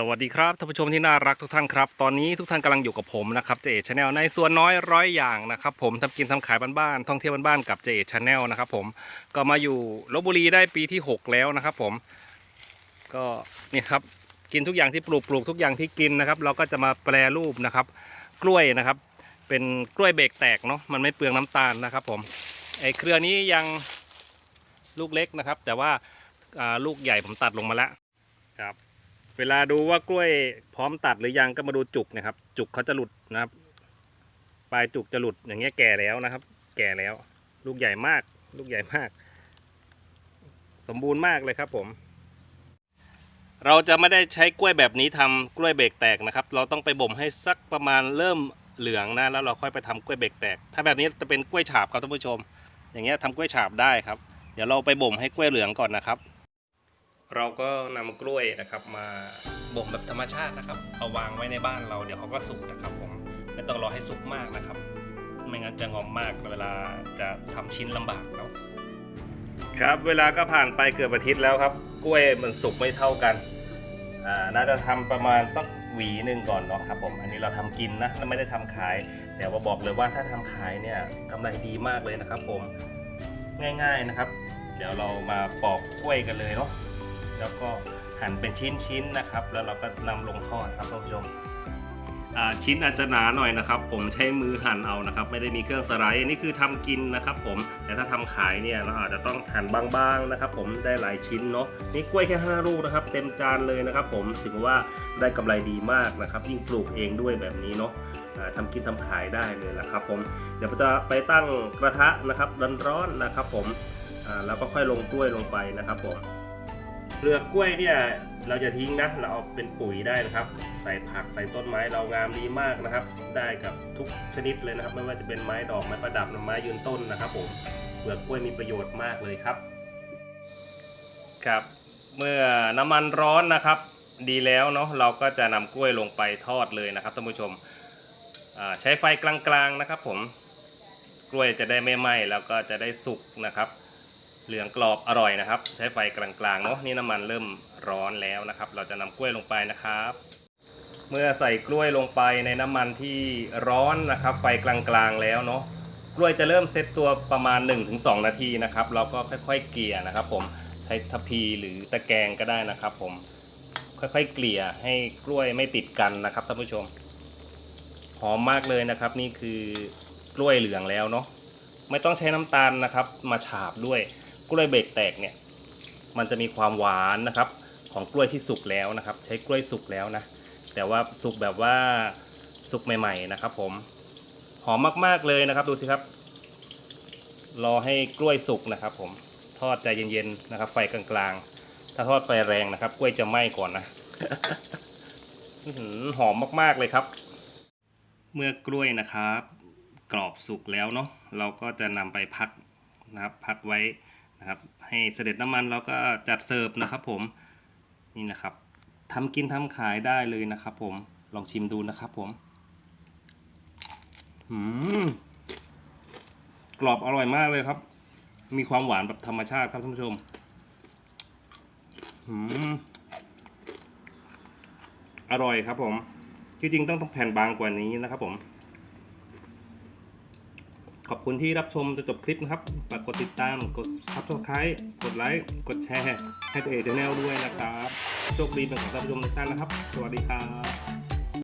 สวัสดีครับท่านผู้ชมที่น่ารักทุกท่านครับ ตอนนี้ทุกท่านกำลังอยู่กับผมนะครับเจเอชาแนลในส่วนน้อยร้อยอย่างนะครับผมทำกินทำขายบ้านๆท่องเที่ยวบ้านๆกับเจเอชาแนลนะครับผมก็มาอยู่ลบบุรีได้ปีที่ 6 แล้วนะครับผมก็นี่ครับกินทุกอย่างที่ปลูกปลูกทุกอย่างที่กินนะครับ เราก็จะมาแปรรูปนะครับ กล้วยนะครับ เป็นกล้วยเบรกแตกเนาะมันไม่เปลืองน้ำตาลนะครับผมไอ้เครือนี้ยังลูกเล็กนะครับ แต่ว่าอ่าลูกใหญ่ผมตัดลงมาแล้วครับ เวลาดูว่ากล้วยพร้อมตัดหรือยังก็มาดูจุกนะครับ จุกเขาจะหลุดนะครับ ปลายจุกจะหลุดอย่างเงี้ยแก่แล้วนะครับ แก่แล้ว ลูกใหญ่มาก ลูกใหญ่มาก สมบูรณ์มากเลยครับผม เราจะไม่ได้ใช้กล้วยแบบนี้ทำกล้วยเบรกแตกนะครับ เราต้องไปบ่มให้สักประมาณเริ่มเหลืองนะแล้วเราค่อยไปทำกล้วยเบรกแตก ถ้าแบบนี้จะเป็นกล้วยฉาบครับท่านผู้ชม อย่างเงี้ยทำกล้วยฉาบได้ครับ เดี๋ยวเราไปบ่มให้กล้วยเหลืองก่อนนะครับ เราก็นำกล้วยนะครับมาบ่มแบบธรรมชาตินะครับ เอาวางไว้ในบ้านเราเดี๋ยวเขาก็สุกนะครับผมไม่ต้องรอให้สุกมากนะครับ ไม่งั้นจะงอมมากเวลาจะทำชิ้นลำบากเนาะครับเวลาก็ผ่านไปเกือบอาทิตย์แล้วครับ กล้วยมันสุกไม่เท่ากันอ่าน่าจะทำประมาณสักหวีหนึ่งก่อนเนาะครับผมอันนี้เราทำกินนะเราไม่ได้ทำขาย แต่ว่าบอกเลยว่าถ้าทำขายเนี่ยกำไรดีมากเลยนะครับผมง่าย ๆนะครับ เดี๋ยวเรามาปอกกล้วยกันเลยเนาะ แล้วก็หั่นเป็นชิ้นๆนะครับ แล้วเราก็นำลงทอดครับท่านผู้ชมอ่าชิ้นอาจจะหนาหน่อยนะครับ ผมใช้มือหั่นเอานะครับ ไม่ได้มีเครื่องสไลด์อันนี้คือทำกินนะครับ ผมแต่ถ้าทำขายเนี่ยเราอาจจะต้องหั่นบางๆนะครับ ผมได้หลายชิ้นเนาะนี่กล้วยแค่5ลูกนะครับ เต็มจานเลยนะครับ ผมถือว่าได้กำไรดีมากนะครับ ยิ่งปลูกเองด้วยแบบนี้เนาะทำกินทำขายได้เลยนะครับ ผมเดี๋ยวจะไปตั้งกระทะนะครับร้อนๆนะครับ ผมแล้วก็ค่อยลงกล้วยลงไปนะครับ ผม เปลือกกล้วยเนี่ยเราจะทิ้งนะเราเอาเป็นปุ๋ยได้นะครับ ใส่ผักใส่ต้นไม้เรางามดีมากนะครับ ได้กับทุกชนิดเลยนะครับ ไม่ว่าจะเป็นไม้ดอกไม้ประดับไม้ยืนต้นนะครับผมเปลือกกล้วยมีประโยชน์มากเลยครับ ครับ เมื่อน้ำมันร้อนนะครับ ดีแล้วเนาะเราก็จะนำกล้วยลงไปทอดเลยนะครับท่านผู้ชมใช้ไฟกลางๆนะครับ ผมกล้วยจะได้ไม่ไหม้แล้วก็จะได้สุกนะครับ เหลืองกรอบอร่อยนะครับ ใช้ไฟกลางๆเนาะนี่น้ำมันเริ่มร้อนแล้วนะครับ เราจะนำกล้วยลงไปนะครับ เมื่อใส่กล้วยลงไปในน้ำมันที่ร้อนนะครับ ไฟกลางๆแล้วเนาะกล้วยจะเริ่มเซตตัวประมาณ 1-2 นาทีนะครับ เราก็ค่อยๆ เกลี่ยนะครับ ผมใช้ทัพพีหรือตะแกรงก็ได้นะครับ ผมค่อยๆ เกลี่ยให้กล้วยไม่ติดกันนะครับท่านผู้ชม หอมมากเลยนะครับ นี่คือกล้วยเหลืองแล้วเนาะไม่ต้องใช้น้ำตาลนะครับ มาฉาบด้วย กล้วยเบรกแตกเนี่ยมันจะมีความหวานนะครับของกล้วยที่สุกแล้วนะครับ ใช้กล้วยสุกแล้วนะแต่ว่าสุกแบบว่าสุกใหม่ ๆนะครับ ผมหอมมากๆเลยนะครับ ดูสิครับ รอให้กล้วยสุกนะครับ ผมทอดใจเย็นๆนะครับ ไฟกลางๆ ถ้าทอดไฟแรงนะครับ กล้วยจะไหม้ก่อนนะหอมมากๆเลยครับ เมื่อกล้วยนะครับ กรอบสุกแล้วเนาะเราก็จะนำไปพักนะครับ พักไว้ นะครับ ให้เสด็จน้ำมันเราก็จัดเสิร์ฟนะครับผมนี่นะครับทำกินทำขายได้เลยนะครับ ผมลองชิมดูนะครับผมอืมกรอบอร่อยมากเลยครับ มีความหวานแบบธรรมชาติครับท่านผู้ชมอืมอร่อยครับผมที่จริงต้องต้องแผ่นบางกว่านี้นะครับผม ขอบคุณที่รับชมจนจบคลิปนะครับฝากกดติดตาม กด subscribe กดไลค์ กดแชร์ ให้ตัวเองชาแนลด้วยนะครับ โชคดีเป็นของท่านผู้ชมทุกท่านนะครับ สวัสดีครับ